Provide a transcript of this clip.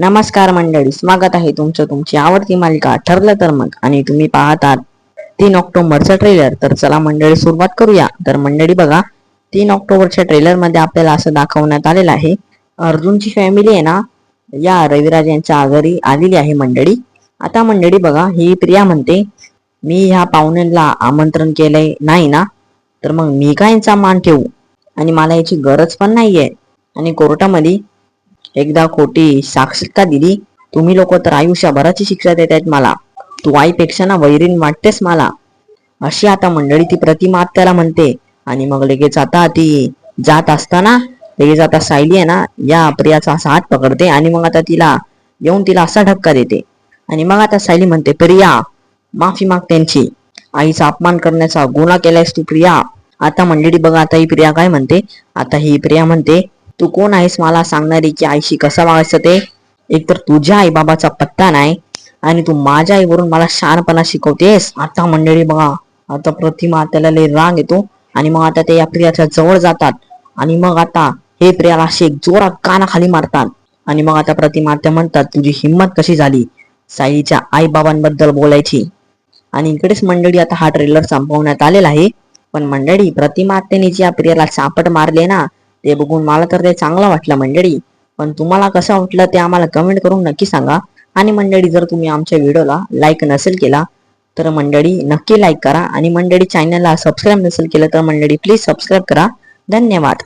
नमस्कार मंडळी स्वागत आहे तुमचं तुमची आवडती मालिका ठरलं तर मग. आणि तुम्ही पाहतात तीन ऑक्टोबरचा ट्रेलर तर चला मंडळी सुरुवात करूया. तर मंडळी बघा तीन ऑक्टोबरच्या ट्रेलरमध्ये आपल्याला असं दाखवण्यात आलेलं आहे. अर्जुनची फॅमिली आहे ना या रविराज यांच्या आघारी आलेली आहे मंडळी. आता मंडळी बघा ही प्रिया म्हणते मी ह्या पाहुण्यांना आमंत्रण केलंय नाही ना? तर मग मी काय यांचा मान ठेवू? आणि मला याची गरज पण नाहीये. आणि कोर्टामध्ये एकदा खोटी साक्षरता दिली तुम्ही लोक तर आयुष्यभराची शिक्षा देत आहेत मला. तू आईपेक्षा ना वैरीण वाटतेस मला. अशी आता मंडळी ती प्रतिमा त्याला म्हणते. आणि मग लगेच आता ती जात असताना लगेच आता सायली आहे ना या प्रियाचा असा हात पकडते आणि मग आता तिला येऊन तिला असा धक्का देते. आणि मग आता सायली म्हणते प्रिया माफी माग त्यांची आईचा अपमान करण्याचा गुन्हा केलायस तू प्रिया. आता मंडळी बघा आता ही प्रिया काय म्हणते? आता ही प्रिया म्हणते तू कोण आहेस मला सांगणारी की आईशी कसं वागायचं ते? एकतर तुझ्या आई बाबाचा पत्ता नाही आणि तू माझ्या आईवरून मला शहाणपणा शिकवतेस. आता मंडळी बघा आता प्रतिमा त्याला लय राग येतो आणि मग आता ते या प्रियाच्या जवळ जातात. आणि मग आता हे प्रियाला असे एक जोरात कानाखाली मारतात. आणि मग आता प्रतिमा त्या म्हणतात तुझी हिंमत कशी झाली साईच्या आई बाबांबद्दल बोलायची? आणि इकडेच मंडळी आता हा ट्रेलर संपवण्यात आलेला आहे. पण मंडळी प्रतिमा आत्याने जी या प्रियाला चापट मारले ना ते बघून मला तर ते चांगलं वाटलं मंडळी. पण तुम्हाला कसं वाटलं ते आम्हाला कमेंट करून नक्की सांगा. आणि मंडळी जर तुम्ही आमच्या व्हिडिओला लाईक नसेल केला तर मंडळी नक्की लाईक करा. आणि मंडळी चॅनलला सबस्क्राईब नसेल केलं तर मंडळी प्लीज सबस्क्राईब करा. धन्यवाद.